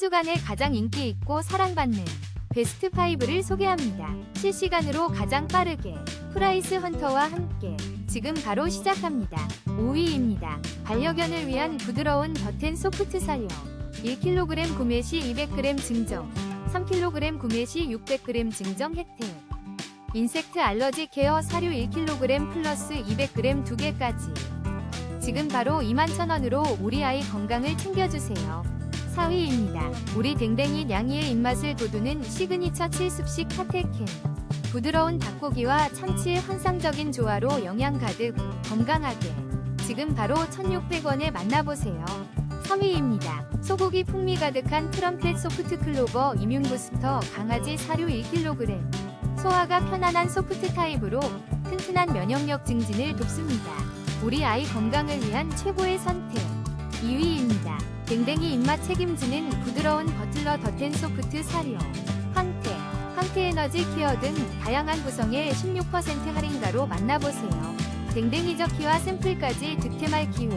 주간에 가장 인기 있고 사랑받는 베스트 5를 소개합니다. 실시간으로 가장 빠르게 프라이스 헌터와 함께 지금 바로 시작합니다. 5위입니다. 반려견을 위한 부드러운 더텐 소프트 사료 1kg 구매 시 200g 증정 3kg 구매 시 600g 증정 혜택 인섹트 알러지 케어 사료 1kg 플러스 200g 2개까지 지금 바로 21,000원으로 우리 아이 건강을 챙겨주세요. 4위입니다. 우리 댕댕이 냥이의 입맛을 돋우는 시그니처 칠습식 카테캔. 부드러운 닭고기와 참치의 환상적인 조화로 영양 가득 건강하게. 지금 바로 1,600원에 만나보세요. 3위입니다. 소고기 풍미 가득한 트럼펫 소프트 클로버 이뮨 부스터 강아지 사료 1kg. 소화가 편안한 소프트 타입으로 튼튼한 면역력 증진을 돕습니다. 우리 아이 건강을 위한 최고의 선택. 2위입니다. 댕댕이 입맛 책임지는 부드러운 버틀러 더텐 소프트 사료. 황태, 황태 에너지 케어 등 다양한 구성의 16% 할인가로 만나보세요. 댕댕이 저키와 샘플까지 득템할 기회.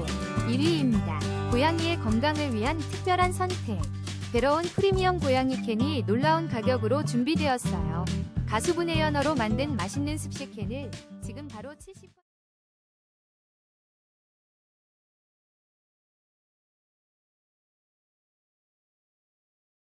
1위입니다. 고양이의 건강을 위한 특별한 선택. 배로운 프리미엄 고양이 캔이 놀라운 가격으로 준비되었어요. 가수분해 연어로 만든 맛있는 습식 캔을 지금 바로 70%